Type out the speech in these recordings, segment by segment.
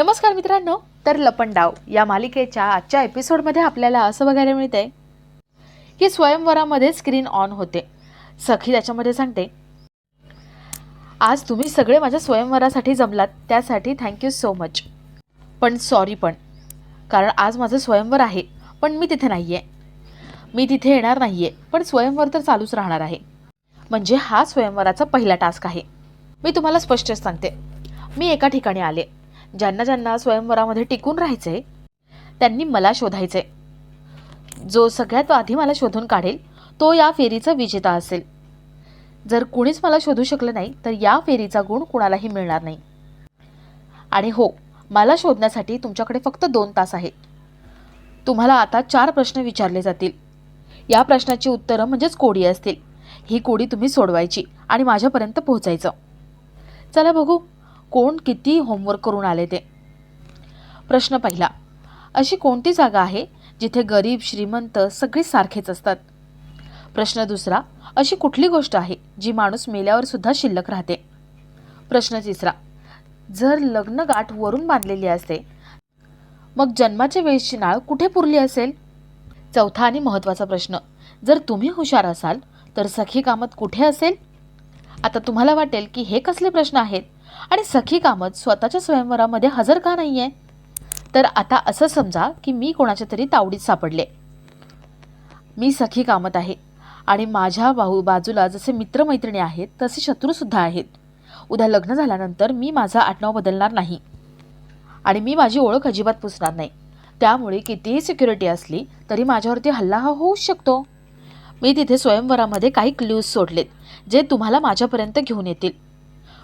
नमस्कार मित्रांनो तर लपंडाव या मालिकेच्या आजच्या एपिसोडमध्ये आपल्याला असं बघायला मिळतंय की स्वयंवरामध्ये स्क्रीन ऑन होते. सखी त्याच्यामध्ये सांगते आज तुम्ही सगळे माझ्या स्वयंवरासाठी जमलात त्यासाठी थँक्यू सो मच पण सॉरी पण कारण आज माझं स्वयंवर आहे पण मी तिथे नाही आहे मी तिथे येणार नाही आहे पण स्वयंवर तर चालूच राहणार आहे. म्हणजे हा स्वयंवराचा पहिला टास्क आहे. मी तुम्हाला स्पष्ट सांगते. मी एका ठिकाणी आले ज्यांना ज्यांना स्वयंवरामध्ये टिकून राहायचे त्यांनी मला शोधायचे जो सगळ्यात आधी मला शोधून काढेल तो या फेरीचा विजेता असेल. जर कुणीच मला शोधू शकलं नाही तर या फेरीचा गुण कुणालाही मिळणार नाही. आणि हो मला शोधण्यासाठी तुमच्याकडे फक्त दोन तास आहेत. तुम्हाला आता चार प्रश्न विचारले जातील. या प्रश्नाची उत्तरं म्हणजेच कोडी असतील. ही कोडी तुम्ही सोडवायची आणि माझ्यापर्यंत पोहोचायचं. चला बघू. कोण किती होमवर्क करून आले ते? प्रश्न पहिला अशी कोणती जागा आहे जिथे गरीब श्रीमंत सगळे सारखेच असतात? प्रश्न दुसरा अशी कुठली गोष्ट आहे जी माणूस मेल्यावर सुद्धा शिल्लक राहते? प्रश्न तिसरा जर लग्न गाठ वरून बांधलेली असते मग जन्माच्या वेळेची नाळ कुठे पुरली असेल? चौथा आणि महत्त्वाचा प्रश्न जर तुम्ही हुशार असाल तर सखी कामत कुठे असेल? आता तुम्हाला वाटेल की हे कसले प्रश्न आहेत? आणि सखी कामत स्वतःच्या स्वयंवरामध्ये हजर का नाही आहे तर आता असं समजा की मी कोणाच्या तरी तावडीत सापडले. मी सखी कामत आहे आणि माझ्या भाऊ बाजूला जसे मित्रमैत्रिणी आहेत तसे शत्रूसुद्धा आहेत. उद्या लग्न झाल्यानंतर मी माझा आडनाव बदलणार नाही आणि मी माझी ओळख अजिबात पुसणार नाही. त्यामुळे कितीही सिक्युरिटी असली तरी माझ्यावरती हल्ला हा होऊच शकतो. मी तिथे स्वयंवरामध्ये काही क्ल्यूज सोडलेत जे तुम्हाला माझ्यापर्यंत घेऊन येतील.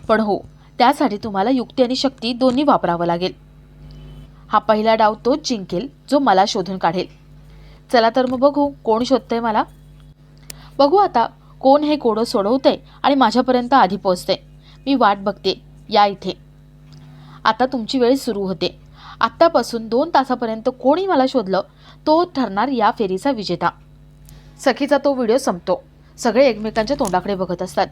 पण हो त्यासाठी तुम्हाला युक्ती आणि शक्ती दोन्ही वापरावं लागेल. हा पहिला डाव तोच जिंकेल जो मला शोधून काढेल. चला तर मग बघू कोण शोधतंय मला? बघू आता कोण हे कोडं सोडवतंय आणि माझ्यापर्यंत आधी पोचते मी वाट बघते या इथे. आता तुमची वेळ सुरू होते. आत्तापासून दोन तासापर्यंत कोणी मला शोधलं तो ठरणार या फेरीचा विजेता. सखीचा तो व्हिडिओ संपतो. सगळे एकमेकांच्या तोंडाकडे बघत असतात.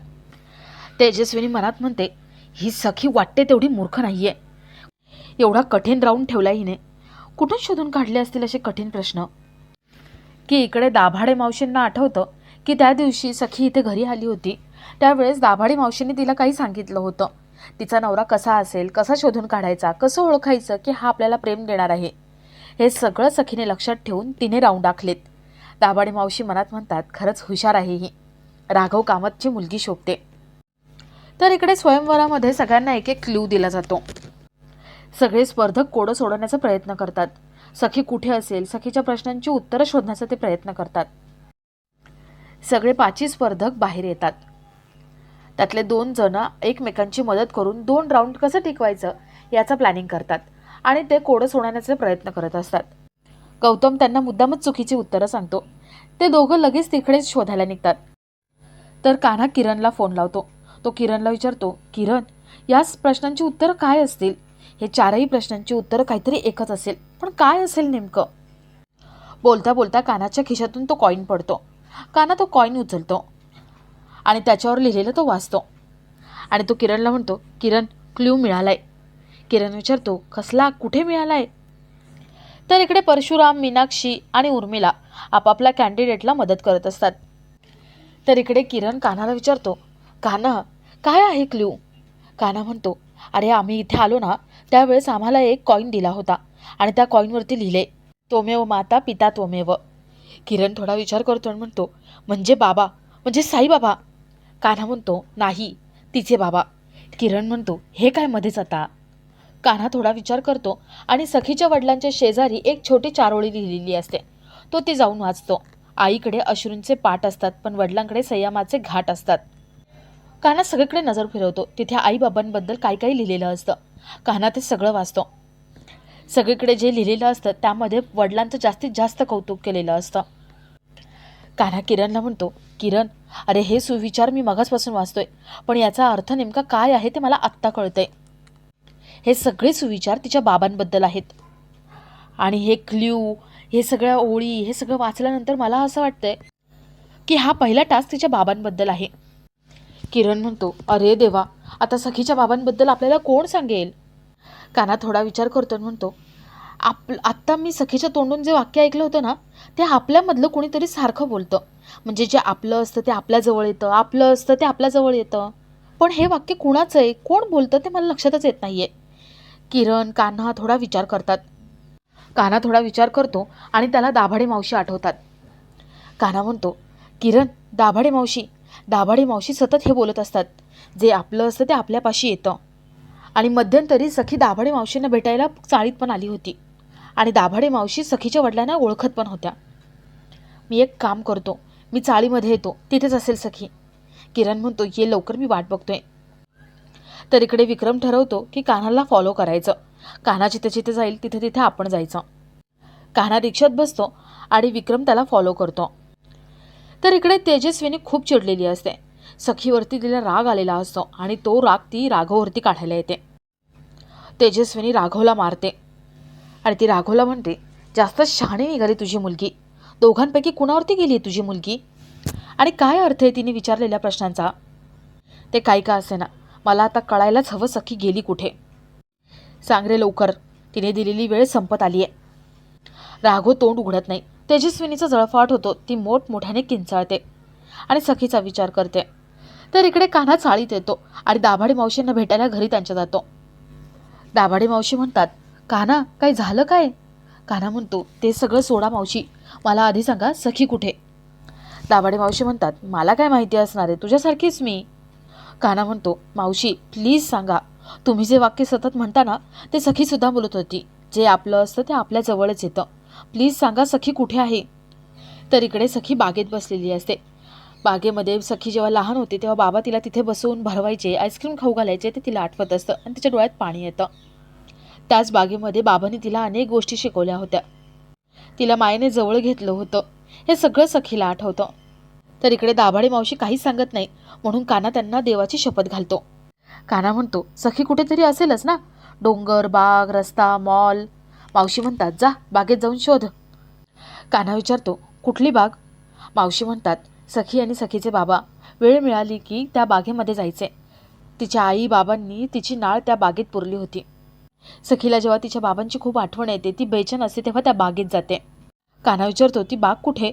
तेजस्विनी मनात म्हणते ही सखी वाटते तेवढी मूर्ख नाहीये. एवढा कठीण राऊंड ठेवला हिने. कुठून शोधून काढले असतील असे कठीण प्रश्न? की इकडे दाभाडे मावशींना आठवतं की त्या दिवशी सखी इथे घरी आली होती. त्यावेळेस दाभाडे मावशींनी तिला काही सांगितलं होतं. तिचा नवरा कसा असेल कसा शोधून काढायचा कसं ओळखायचं की हा आपल्याला प्रेम देणार आहे? हे सगळं सखीने लक्षात ठेवून तिने राऊंड आखलेत. दाभाडे मावशी मनात म्हणतात खरंच हुशार आहे ही. राघव कामतची मुलगी शोभते. तर इकडे स्वयंवरामध्ये सगळ्यांना एक एक क्ल्यू दिला जातो. सगळे स्पर्धक कोडं सोडवण्याचा प्रयत्न करतात. सखी कुठे असेल सखीच्या प्रश्नांची उत्तरं शोधण्याचा ते प्रयत्न करतात. सगळे पाचही स्पर्धक बाहेर येतात. त्यातले दोन जण एकमेकांची मदत करून दोन राऊंड कसं टिकवायचं याचा प्लॅनिंग करतात आणि ते कोडं सोडवण्याचे प्रयत्न करत असतात. गौतम त्यांना मुद्दामच चुकीची उत्तरं सांगतो. ते दोघं लगेच तिकडेच शोधायला निघतात. तर कान्हा किरणला फोन लावतो. तो किरणला विचारतो किरण याच प्रश्नांची उत्तरं काय असतील? हे चारही प्रश्नांची उत्तरं काहीतरी एकच असेल. पण काय असेल नेमकं? बोलता बोलता कानाच्या खिशातून तो कॉईन पडतो. काना तो कॉईन उचलतो आणि त्याच्यावर लिहिलेलं तो वाचतो. आणि तो किरणला म्हणतो किरण क्ल्यू मिळालाय. किरण विचारतो कसला? कुठे मिळालाय? तर इकडे परशुराम मीनाक्षी आणि उर्मिला आपापल्या कॅन्डिडेटला मदत करत असतात. तर इकडे किरण कान्हाला विचारतो कान्हा काय आहे क्ल्यू काना म्हणतो अरे आम्ही इथे आलो ना त्यावेळेस आम्हाला एक कॉईन दिला होता आणि त्या कॉईनवरती लिहिले तोमेव माता पिता त्वमेव किरण थोडा विचार करतो आणि म्हणतो म्हणजे बाबा म्हणजे साईबाबा कान्हा म्हणतो नाही तिचे बाबा. किरण म्हणतो हे काय मध्येच आता? कान्हा थोडा विचार करतो आणि सखीच्या वडिलांच्या शेजारी एक छोटी चारोळी लिहिलेली असते. तो ती जाऊन वाचतो. आईकडे अश्रूंचे पाठ असतात पण वडिलांकडे संयमाचे घाट असतात. कान्हा सगळीकडे नजर फिरवतो. तिथे आईबाबांबद्दल काय काही लिहिलेलं असतं. कान्हा ते सगळं वाचतो. सगळीकडे जे लिहिलेलं असतं त्यामध्ये वडिलांचं जास्तीत जास्त कौतुक केलेलं असतं. कान्हा किरणला म्हणतो किरण अरे हे सुविचार मी मगासपासून वाचतोय पण याचा अर्थ नेमका काय आहे ते मला आत्ता कळतंय. हे सगळे सुविचार तिच्या बाबांबद्दल आहेत. आणि हे क्ल्यू हे सगळ्या ओळी हे सगळं वाचल्यानंतर मला असं वाटतंय की हा पहिला टास्क तिच्या बाबांबद्दल आहे. किरण म्हणतो अरे देवा आता सखीच्या बाबांबद्दल आपल्याला कोण सांगेल? काना थोडा विचार करतो आणि म्हणतो आप आत्ता मी सखीच्या तोंडून जे वाक्य ऐकलं होतं ना ते आपल्यामधलं कोणीतरी सारखं बोलतं. म्हणजे जे आपलं असतं ते आपल्याजवळ येतं आपलं असतं ते आपल्याजवळ येतं. पण हे वाक्य कुणाचं आहे? कोण बोलतं ते मला लक्षातच येत नाही आहे किरण कान्हा थोडा विचार करतात. कान्हा थोडा विचार करतो आणि त्याला दाभाडे मावशी आठवतात. कान्हा म्हणतो किरण दाभाडे मावशी दाभाडे मावशी सतत हे बोलत असतात. जे आपलं असतं ते आपल्यापाशी येतं. आणि मध्यंतरी सखी दाभाडे मावशींना भेटायला चाळीत पण आली होती. आणि दाभाडे मावशी सखीच्या वडिलांना ओळखत पण होत्या. मी एक काम करतो. मी चाळीमध्ये येतो. तिथेच असेल सखी. किरण म्हणतो ये लवकर मी वाट बघतोय. तर इकडे विक्रम ठरवतो की कान्हाला फॉलो करायचं. कान्हा जिथे जिथे जाईल तिथे तिथे आपण जायचं. कान्हा रिक्षात बसतो आणि विक्रम त्याला फॉलो करतो. तर इकडे तेजस्विनी खूप चिडलेली असते. सखीवरती तिला राग आलेला असतो आणि तो राग ती राघववरती काढायला येते. तेजस्विनी राघवला मारते. आणि ती राघवला म्हणते जास्त शहाणी निघाली तुझी मुलगी. दोघांपैकी कुणावरती गेली तुझी मुलगी? आणि काय अर्थ आहे तिने विचारलेल्या प्रश्नांचा? ते काही का असे ना मला आता कळायलाच हवं सखी गेली कुठे. सांग रे लवकर. तिने दिलेली वेळ संपत आली आहे राघव तोंड उघडत नाही. तेजस्विनीचा जळफाट होतो. ती मोठमोठ्याने किंचाळते आणि सखीचा विचार करते. तर इकडे कान्हा चाळीत येतो आणि दाभाडे मावशींना भेटायला घरी त्यांच्या जातो. दाभाडे मावशी म्हणतात कान्हा काय झालं काय? कान्हा म्हणतो ते सगळं सोडा मावशी. मला आधी सांगा सखी कुठे? दाभाडे मावशी म्हणतात मला काय माहिती असणार आहे? तुझ्यासारखीच मी. कान्हा म्हणतो मावशी प्लीज सांगा. तुम्ही जे वाक्य सतत म्हणता ना ते सखीसुद्धा बोलत होती. जे आपलं असतं ते आपल्या जवळच येतं. प्लीज सांगा सखी कुठे आहे? तर इकडे सखी बागेत बसलेली असते. बागेमध्ये सखी जेव्हा लहान होती तेव्हा बाबा तिला तिथे बसवून भरवायचे आईस्क्रीम खाऊ घालायचे ते तिला आठवत असतं आणि तिच्या डोळ्यात पाणी येतं. त्याच बागेमध्ये बाबांनी तिला अनेक गोष्टी शिकवल्या होत्या. तिला मायेने जवळ घेतलं होतं. हे सगळं सखीला आठवतं. तर इकडे दाभाडे मावशी काहीच सांगत नाही म्हणून काना त्यांना देवाची शपथ घालतो. काना म्हणतो सखी कुठेतरी असेलच ना? डोंगर बाग रस्ता मॉल मावशी म्हणतात जा बागेत जाऊन शोध. कान्हा विचारतो कुठली बाग? मावशी म्हणतात सखी आणि सखीचे बाबा. वेळ मिळाली की त्या बागेमध्ये जायचे. तिच्या आई बाबांनी तिची नाळ त्या बागेत पुरली होती. सखीला जेव्हा तिच्या बाबांची खूप आठवण येते ती बेचन असते तेव्हा त्या बागेत जाते. कान्हा विचारतो ती बाग कुठे?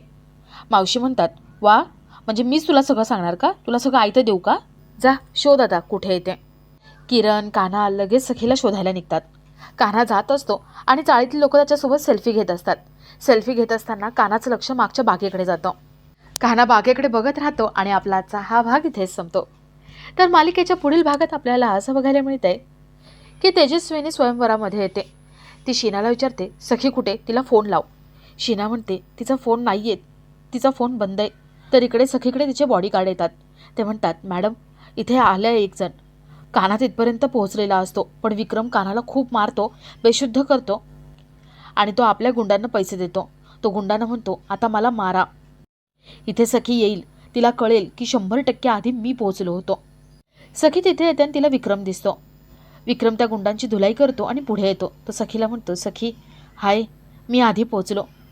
मावशी म्हणतात वा म्हणजे मीच तुला सगळं सांगणार का? तुला सगळं आयतं देऊ का? जा शोध आता कुठे येते किरण कान्हा लगेच सखीला शोधायला निघतात. कान्हा जात असतो आणि चाळीतील लोक त्याच्यासोबत सेल्फी घेत असतात. सेल्फी घेत असताना कानाचं लक्ष मागच्या बागेकडे जातं. कान्हा बागेकडे बघत राहतो आणि आपलाचा हा भाग इथेच संपतो. तर मालिकेच्या पुढील भागात आपल्याला असं बघायला मिळतंय की तेजस्विनी स्वयंवरामध्ये येते. ती शीनाला विचारते सखी कुठे? तिला फोन लाव. शीना म्हणते तिचा फोन नाही येत तिचा फोन बंद आहे. तर इकडे सखीकडे तिचे बॉडीगार्ड येतात. ते म्हणतात मॅडम इथे आलं आहे एकजण कानात इथपर्यंत पोहोचलेला असतो. पण विक्रम कानाला खूप मारतो बेशुद्ध करतो आणि तो आपल्या गुंडांना पैसे देतो. तो गुंडांना म्हणतो आता मला मारा. इथे सखी येईल. तिला कळेल की शंभर टक्के आधी मी पोहोचलो होतो. सखी तिथे येते आणि तिला विक्रम दिसतो. विक्रम त्या गुंडांची धुलाई करतो आणि पुढे येतो. तो सखीला म्हणतो सखी हाय मी आधी पोहोचलो.